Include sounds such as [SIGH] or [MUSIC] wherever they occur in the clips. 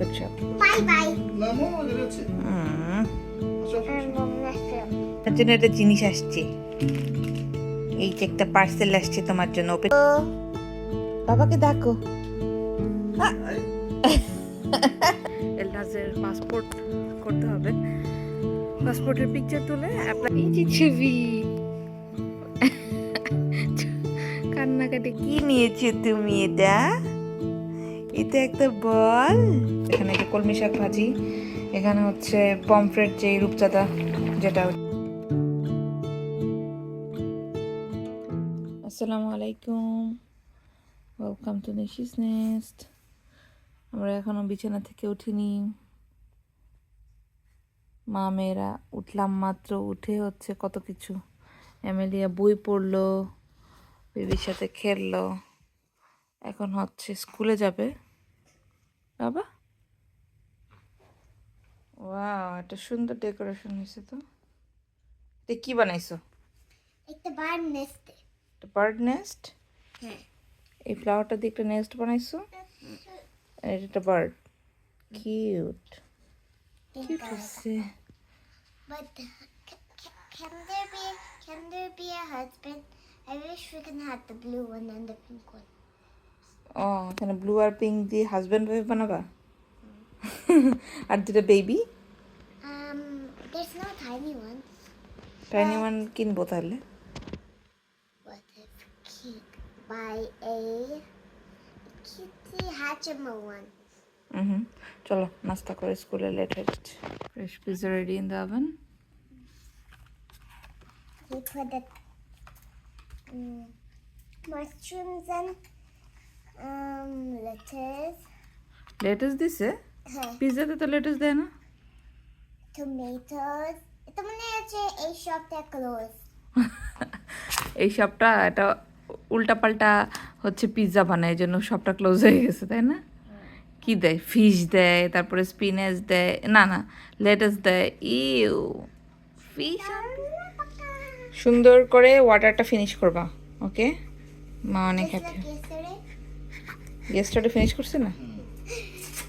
Good job. Bye. bye. left. তার জন্য একটা জিনিস আসছে। এই যে একটা পার্সেল আসছে তোমার জন্য। ওপেন বাবাকে ডাকো। আই, এলনাজের পাসপোর্ট করতে হবে। পাসপোর্টের পিকচার তুলে অ্যাপ্লাই এই যে ছবি। কান্নাকাটি। কি নিয়েছো তুমি এটা? এটা একটা বল। এখানে একটা কলমি শাক ভাজি। এখানে হচ্ছে পমফ্রেট যে রূপচাঁদা যেটা আসসালামু আলাইকুম। ওয়েলকাম টু নিশিস নেস্ট আমরা এখনও বিছানা থেকে উঠিনি। মা মেয়েরা উঠলাম মাত্র উঠে হচ্ছে কত কিছু। এমেলিয়া বই পড়ল বেবির সাথে খেললো। এখন হচ্ছে স্কুলে যাবে। বাবা ওয়াও একটা সুন্দর ডেকোরেশন হয়েছে তো এটা কি বানাইছো the barn nest. একটা বার্ড নেস্ট হ্যাঁ। এই ফ্লাওয়ারটা দিয়ে একটা নেস্ট বানাইছো এটা একটা বার্ড কিউট কিউট হচ্ছে But can there be can there be a husband? I wish we can have the blue one and the pink one. ও এখানে ব্লু আর পিঙ্ক দিয়ে হাজব্যান্ড ওয়াইফ বানাবা? আর দুটো বেবি. টাইনি ওয়ান কিনবো তাহলে? Buy a kitty one? চলো নাস্তা করে স্কুলে লেট হয়ে যাচ্ছে। Fresh pizza ready in the oven He put the um, mushrooms and um lettuce, latest দিছে? হ্যাঁ, পিজাতে তো লেটেস্ট দেয় না? Tomatoes. এটা মনে আছে এই শপটা ক্লোজ [LAUGHS] এই সবটা এটা উল্টাপাল্টা হচ্ছে পিৎজা বানায় জন্য সবটা ক্লোজ হয়ে গেছে তাই না? কি দেয়? ফিশ দেয় তারপরে স্পিনেচ দেয় না না লেটেস দেয় ইউ ফিশ সুন্দর করে ওয়াটারটা ফিনিশ করবা ওকে মা অনেক হ্যাপি yesterday. গেস্টারটা ফিনিশ করছে না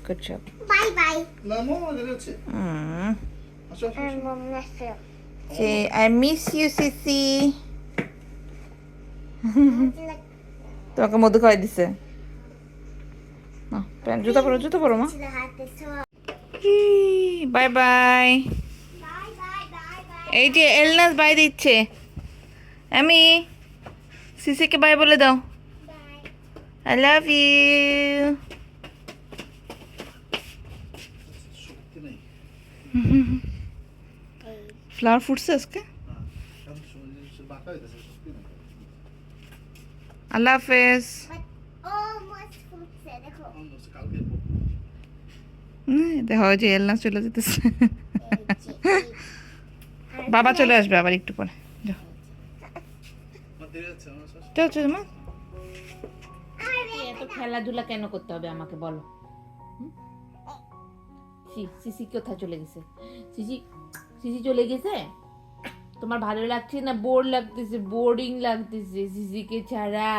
গুড জব Bye bye. নামো আমাদের আছে. সে আই মিস ইউ সিসি তোমাকে মধু খাওয়াই দিছে জুতা পরো জুতা পরো মা. Bye bye Bye bye bye bye. এই যে এলনাস বাই দিচ্ছে আমি সিসিকে বাই বলে দাও ইউ শক্তি নেই ফ্লাওয়ার ফুটছে আজকে? হ্যাঁ। আল্লাহ হাফেজ। দেখো ওই যে এলনাস চলে যেতেছে। বাবা চলে আসবে আবার একটু পরে। যাও। চল চল মা। খেলাধুলা কেন করতে হবে আমাকে বলো? সিসি কোথায় চলে গেছে? সিসি সিসি চলে গেছে? তোমার ভালো লাগছে না? বোর লাগতেছে, বোরিং লাগতেছে সিসিকে ছাড়া,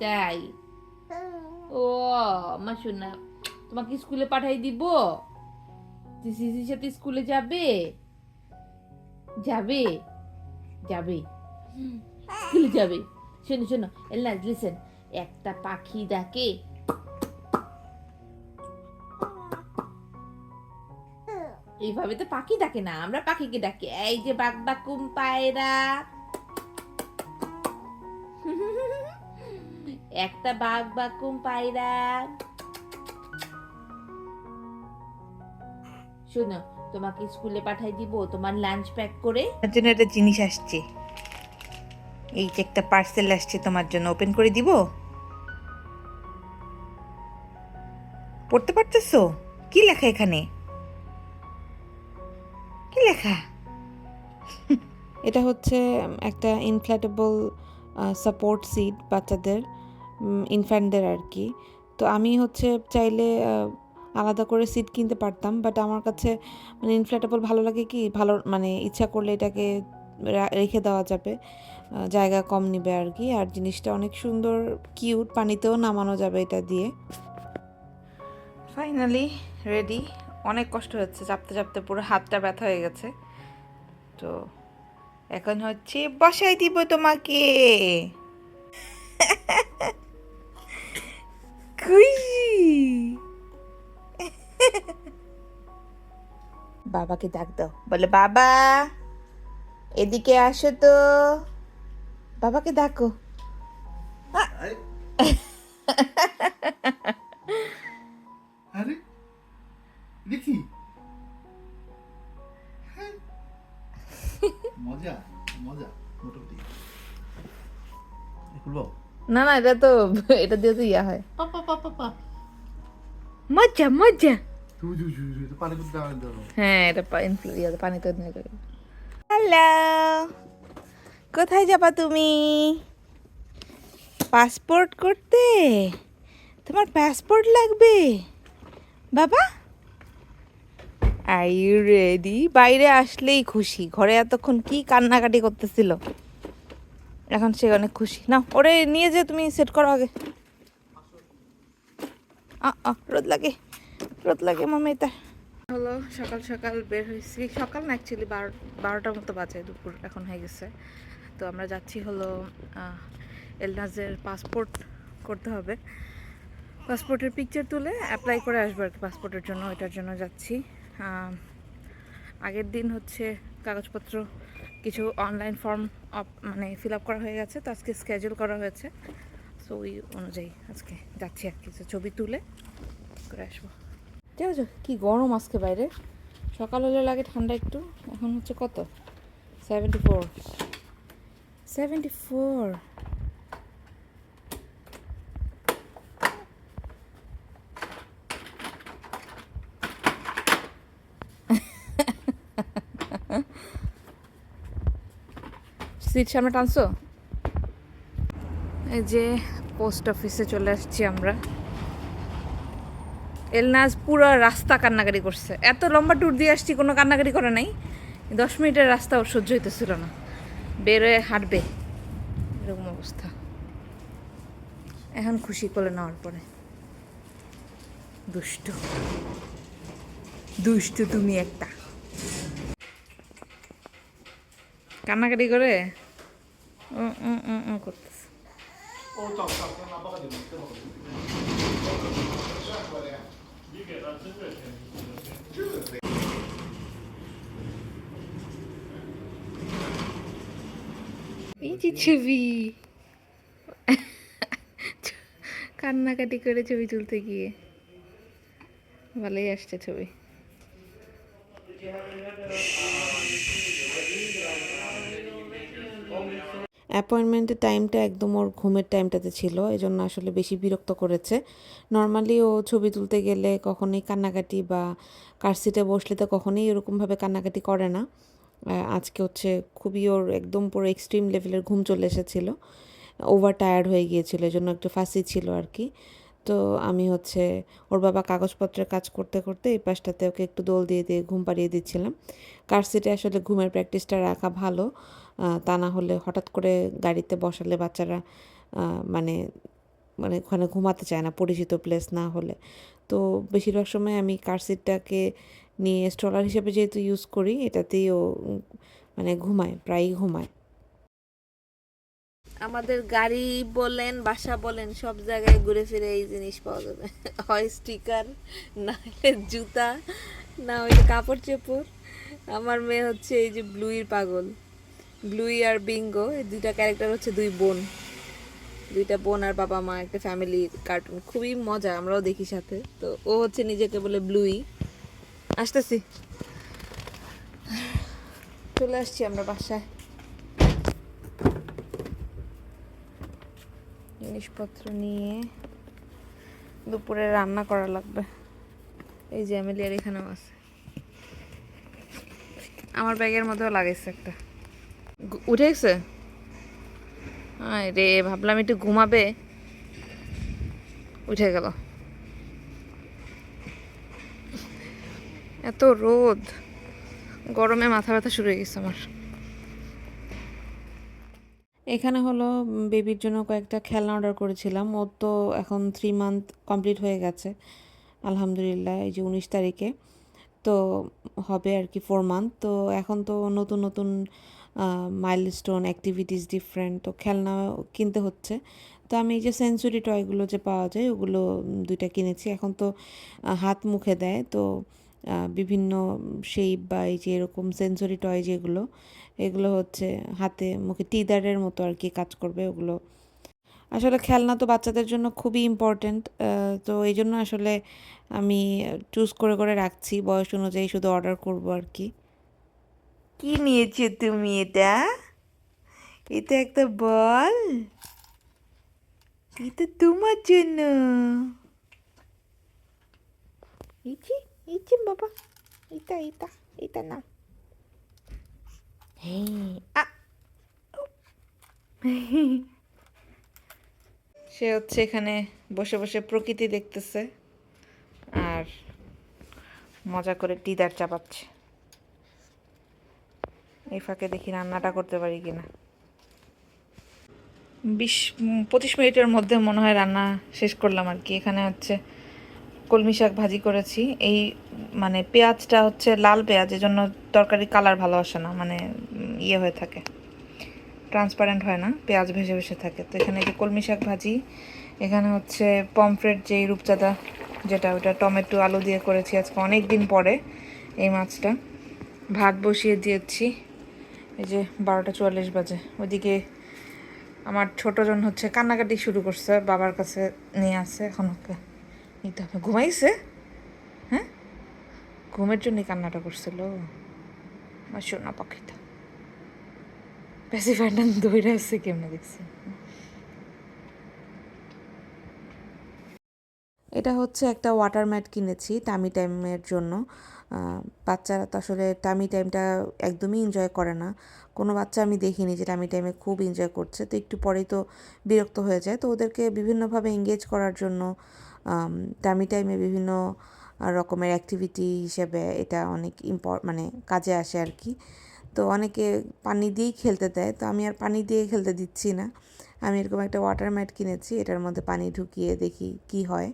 তাই? ও, আমার শোনা তোমাকে স্কুলে পাঠাই দিব? সিসির সাথে স্কুলে যাবে? যাবে? যাবে। স্কুলে যাবে। শোনো শোনো এল্লা লিসেন একটা পাখি ডাকে এইভাবে তো পাখি ডাকে না, আমরা পাখিকে ডাকি এই যে বাক বাকুম পায়রা একটা বাঘ বাকুম পায়রা শোনো, তোমাকে স্কুলে পাঠাই দিব, তোমার লাঞ্চ প্যাক করে। তার জন্য একটা জিনিস আসছে। এই যে একটা পার্সেল আসছে, তোমার জন্য ওপেন করে দিব। পড়তে পারতেছো? কি লেখা এখানে? কি লেখা? এটা হচ্ছে একটা ইনফ্ল্যাটেবল সাপোর্ট সিট বাচ্চাদের ইনফ্যান্টদের আর কি। তো আমি হচ্ছে চাইলে আলাদা করে সিট কিনতে পারতাম বাট আমার কাছে মানে ইনফ্ল্যাটেবল ভালো লাগে কি? ভালো মানে ইচ্ছা করলে এটাকে রেখে দেওয়া যাবে জায়গা কম নিবে আর কি। আর জিনিসটা অনেক সুন্দর কিউট পানিতেও নামানো যাবে এটা দিয়ে। ফাইনালি রেডি অনেক কষ্ট হচ্ছে চাপতে চাপতে পুরো হাতটা ব্যথা হয়ে গেছে। তো এখন হচ্ছে বসাই দিব তোমাকে। বাবাকে ডাক দাও বলে বাবা এদিকে আসো তো। বাবাকে ডাকো। [LAUGHS] আরে দেখি। হ্যাঁ। মজা মজা মোটামুটি। খুলবো না না এটা তো এটা দিয়ে তো ইয়া হয়। পাপা পাপা পা মজা মজা। হ্যাঁ এটা পানিতে হ্যালো। কোথায় যাবা তুমি? পাসপোর্ট করতে? তোমার পাসপোর্ট লাগবে? বাবা? আর ইউ রেডি বাইরে আসলেই খুশি। ঘরে এতক্ষণ কি কান্নাকাটি করতেছিল? এখন সে অনেক খুশি। না ওরে নিয়ে যে তুমি সেট করো আগে। রোদ লাগে। রোদ লাগে মামি তার হলো সকাল সকাল বের হয়েছি। সকাল না অ্যাকচুয়ালি বারো বারোটার মতো বাজে দুপুর এখন হয়ে গেছে। তো আমরা যাচ্ছি হলো এলনাজের পাসপোর্ট করতে হবে। পাসপোর্টের পিকচার তুলে অ্যাপ্লাই করে আসব আর কি পাসপোর্টের জন্য এটার জন্য যাচ্ছি। আগের দিন হচ্ছে কাগজপত্র কিছু অনলাইন ফর্ম মানে ফিল আপ করা হয়ে গেছে, তো আজকে স্কেজুল করা হয়েছে। সো ওই অনুযায়ী আজকে যাচ্ছি আর কি। ছবি তুলে করে আসব। ঠিক আছে, কী গরম আজকে বাইরে। সকাল হলে লাগে ঠান্ডা একটু, এখন হচ্ছে কত? Seventy four seventy four seat সামনে টানছো? এই যে পোস্ট অফিসে চলে আসছি আমরা। এলনাজ পুরো রাস্তা কান্নাকাটি করছে। এত লম্বা ট্যুর দিয়ে আসছি, কোনো কান্নাকাটি করে নাই। দশ মিনিটের রাস্তা ওর সহ্য হইতেছিল না। বেরোয় হাঁটবে। এরকম অবস্থা। এখন খুশি করে নেওয়ার পরে। দুষ্ট। দুষ্ট তুমি একটা। কান্নাকাটি করে? করতেছে ছবি। কান্নাকাটি করে ছবি তুলতে গিয়ে। ভালোই আসছে ছবি। অ্যাপয়েন্টমেন্টের টাইমটা একদম ওর ঘুমের টাইমটাতে ছিল এই জন্য আসলে বেশি বিরক্ত করেছে। নর্মালি ও ছবি তুলতে গেলে কখনোই কান্নাকাটি বা কার সিটে বসলে তো কখনোই এরকমভাবে কান্নাকাটি করে না। আজকে হচ্ছে খুবই ওর একদম পুরো এক্সট্রিম লেভেলের ঘুম চলে এসেছিল। ওভার টায়ার্ড হয়ে গিয়েছিল এই জন্য একটু ফাঁসি ছিল আর কি তো আমি হচ্ছে ওর বাবা কাগজপত্রের কাজ করতে করতে এই পাশটাতে ওকে একটু দোল দিয়ে দিয়ে ঘুম পাড়িয়ে দিচ্ছিলাম। কার সিটে আসলে ঘুমের প্র্যাকটিসটা রাখা ভালো। তা না হলে হঠাৎ করে গাড়িতে বসালে বাচ্চারা মানে মানে ওখানে ঘুমাতে চায় না, পরিচিত প্লেস না হলে। তো বেশিরভাগ সময় আমি কার সিটটাকে নিয়ে স্ট্রলার হিসেবে যেহেতু ইউজ করি, এটাতেই ও মানে ঘুমায়, প্রায়ই ঘুমায়। আমাদের গাড়ি বলেন, বাসা বলেন, সব জায়গায় ঘুরে ফিরে এই জিনিস পাওয়া যাবে। হয় স্টিকার না হলে জুতা, না হলে কাপড় চোপড় আমার মেয়ে হচ্ছে এই যে ব্লুইর পাগল। ব্লুই আর বিঙ্গো এই দুইটা ক্যারেক্টার হচ্ছে দুই বোন। দুইটা বোন আর বাবা মা, একটা ফ্যামিলি কার্টুন খুবই মজা, আমরাও দেখি সাথে। তো ও হচ্ছে নিজেকে বলে ব্লুই আসতেছি। চলে আসছি আমরা বাসায়। জিনিসপত্র নিয়ে দুপুরে রান্না করা লাগবে। এই যে এখানেও আছে। আমার ব্যাগের মধ্যেও লাগাইছে একটা। উঠে গেছে? আয় রে ভাবলাম একটু ঘুমাবে। উঠে গেল। এত রোদ। গরমে মাথা ব্যথা শুরু হয়ে গেছে আমার। এখানে হলো বেবির জন্য কয়েকটা খেলনা অর্ডার করেছিলাম। ওর তো এখন থ্রি মান্থ কমপ্লিট হয়ে গেছে। আলহামদুলিল্লাহ, এই যে উনিশ তারিখে। তো হবে আর কি ফোর মান্থ তো এখন তো নতুন নতুন মাইলস্টোন অ্যাক্টিভিটিস ডিফারেন্ট তো খেলনা কিনতে হচ্ছে। তো আমি এই যে সেঞ্চুরি টয়গুলো যে পাওয়া যায়, ওগুলো দুইটা কিনেছি। এখন তো হাত মুখে দেয়। তো বিভিন্ন শেপ বা এই যে এরকম সেঞ্চুরি টয় যেগুলো, এগুলো হচ্ছে হাতে মুখে টিদারের মতো আর কি কাজ করবে ওগুলো। আসলে খেলনা তো বাচ্চাদের জন্য খুবই ইম্পর্ট্যান্ট তো এই জন্য আসলে আমি চুজ করে করে রাখছি। বয়স অনুযায়ী শুধু অর্ডার করব আর কি। কি নিয়েছো তুমি এটা? এটা একটা বল। এটা তোমার জন্য। ইচি ইচি বাবা এটা এটা এটা না হ্যাঁ। সে হচ্ছে এখানে বসে বসে প্রকৃতি দেখতেছে। আর মজা করে টিদার চাপাচ্ছে। এই ফাঁকে দেখি রান্নাটা করতে পারি কিনা। বিশ পঁচিশ মিনিটের মধ্যে মনে হয় রান্না শেষ করলাম আর কি। এখানে হচ্ছে কলমি শাক ভাজি করেছি। এই মানে পেঁয়াজটা হচ্ছে লাল পেঁয়াজ জন্য তরকারি কালার ভালো আসে না মানে ইয়ে হয়ে থাকে। ট্রান্সপারেন্ট হয় না, পেঁয়াজ ভেসে ভেসে থাকে। তো এখানে যে কলমি শাক ভাজি, এখানে হচ্ছে পমফ্রেট যেই রূপচাঁদা, যেটা ওটা টমেটো, আলু দিয়ে করেছি আজকে অনেক দিন পরে এই মাছটা। ভাত বসিয়ে দিয়েছি। এই যে বারোটা চুয়াল্লিশ বাজে। ওইদিকে আমার ছোটজন হচ্ছে কান্নাকাটি শুরু করছে, বাবার কাছে নিয়ে আসে এখন ওকে নিতে হবে। ঘুমাইছে? হ্যাঁ? ঘুমের জন্যই কান্নাটা করছিল। আমার সোনা পাখিটা। প্যাসিফাইটা দৌড়ে আসছে, কেমনে দেখছি? এটা হচ্ছে একটা ওয়াটার ম্যাট কিনেছি টামি টাইমের জন্য। বাচ্চারা তো আসলে টামি টাইমটা একদমই এনজয় করে না। কোনো বাচ্চা আমি দেখিনি যে টামি টাইমে খুব এনজয় করছে। তো একটু পরেই তো বিরক্ত হয়ে যায়। তো ওদেরকে বিভিন্নভাবে এঙ্গেজ করার জন্য টামি টাইমে বিভিন্ন রকমের অ্যাক্টিভিটি হিসেবে এটা অনেক ইম্পর মানে কাজে আসে আর কি। তো অনেকে পানি দিয়েই খেলতে দেয়। তো আমি আর পানি দিয়ে খেলতে দিচ্ছি না। আমি এরকম একটা ওয়াটার ম্যাট কিনেছি। এটার মধ্যে পানি ঢুকিয়ে দেখি কি হয়।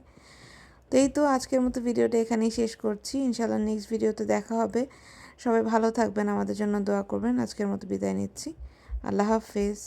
তো এই তো আজকের মতো ভিডিওটা এখানেই শেষ করছি। ইনশাল্লাহ নেক্সট ভিডিওতে দেখা হবে। সবাই ভালো থাকবেন, আমাদের জন্য দোয়া করবেন। আজকের মতো বিদায় নিচ্ছি। আল্লাহ হাফেজ।